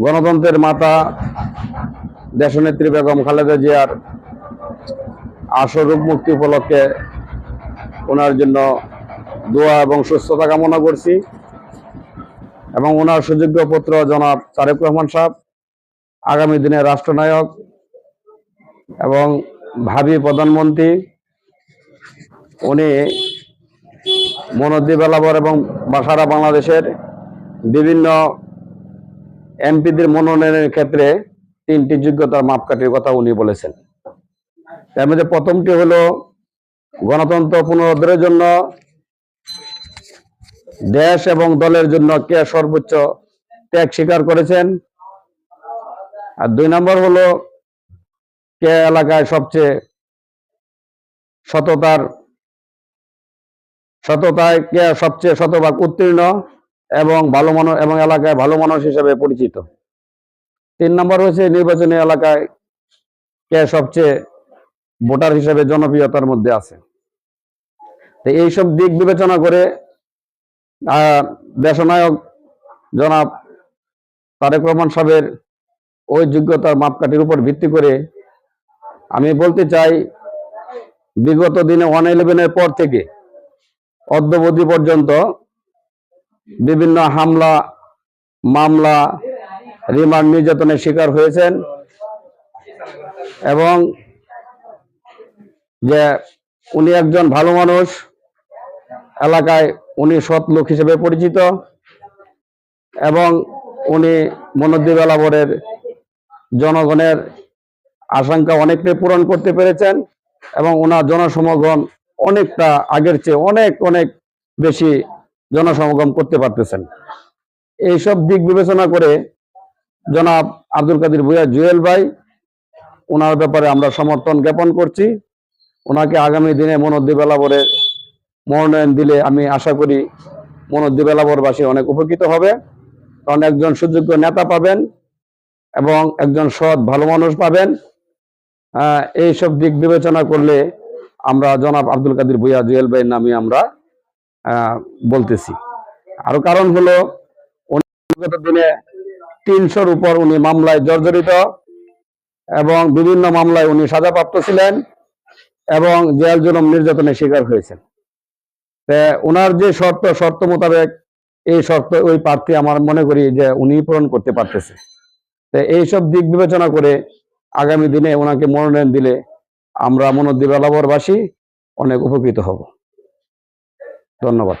গণতন্ত্রের মাতা, দেশনেত্রী বেগম খালেদা জিয়ার আসরূপ মুক্তি উপলক্ষে ওনার জন্য দোয়া এবং সুস্থতা কামনা করছি। এবং ওনার সুযোগ্য পুত্র জনাব তারেক রহমান সাহেব, আগামী দিনে রাষ্ট্রনায়ক এবং ভাবি প্রধানমন্ত্রী, উনি মনোদ্বীপ এলাবর এবং বা- সারা বাংলাদেশের বিভিন্ন এমপিদের মনোনয়নের ক্ষেত্রে তিনটি যোগ্যতার মাপকাঠির কথা উনি বলেছেন। তার মধ্যে প্রথমটি হলো গণতন্ত্র পুনরুদ্ধারের জন্য দেশ এবং দলের জন্য কে সর্বোচ্চ ত্যাগ স্বীকার করেছেন। আর দুই নম্বর হলো কে এলাকায় সবচেয়ে সততার সততায় কে সবচেয়ে শতভাগ উত্তীর্ণ। এবং ভালো মানুষ এবং এলাকায় ভালো মানুষ হিসেবে পরিচিত। তিন নম্বর হচ্ছে নির্বাচনী এলাকায় কে সবচেয়ে ভোটার হিসেবে জনপ্রিয়তার মধ্যে আছে। তো এইসব দিক বিবেচনা করে দেশনায়ক জনাব তারেক রহমান সাহেবের ওই যোগ্যতার মাপকাঠির উপর ভিত্তি করে আমি বলতে চাই, বিগত দিনে ওয়ান ইলেভেনের পর থেকে অদ্যবধি পর্যন্ত বিভিন্ন হামলা, মামলা, রিমান্ড নির্যাতনের শিকার হয়েছেন এবং যে উনি একজন ভালো মানুষ, এলাকায় উনি সৎ লোক হিসেবে পরিচিত এবং উনি মনোদ্বীপ এলাবরের জনগণের আশঙ্কা অনেকটাই পূরণ করতে পেরেছেন এবং ওনার জনসমগণ অনেকটা আগের চেয়ে অনেক অনেক বেশি জনসমাগম করতে পারতেছেন। এইসব দিক বিবেচনা করে জনাব আব্দুল কাদির ভুইয়া জুয়েল ভাই ওনার ব্যাপারে আমরা সমর্থন জ্ঞাপন করছি। ওনাকে আগামী দিনে মনোদ্বীপ এলাবরের মনোনয়ন দিলে আমি আশা করি মনোদ্বীপ এলাবরবাসী অনেক উপকৃত হবে। কারণ একজন সুযোগ্য নেতা পাবেন এবং একজন সৎ ভালো মানুষ পাবেন। আহ, এইসব দিক বিবেচনা করলে আমরা জনাব আব্দুল কাদির ভুইয়া জুয়েল ভাইয়ের নামে আমরা বলতেছি। আরও কারণ হলো বিগত দিনে তিনশোর উপর উনি মামলায় জর্জরিত এবং বিভিন্ন মামলায় উনি সাজাপ্রাপ্ত ছিলেন এবং জেল জুলুম নির্যাতনের শিকার হয়েছেন। ওনার যে শর্ত শর্ত মোতাবেক এই শর্ত, ওই প্রার্থী আমার মনে করি যে উনি পূরণ করতে পারতেছে। এইসব দিক বিবেচনা করে আগামী দিনে ওনাকে মনোনয়ন দিলে আমরা মনোদ্বীপ এলাবরবাসী অনেক উপকৃত হব। ধন্যবাদ।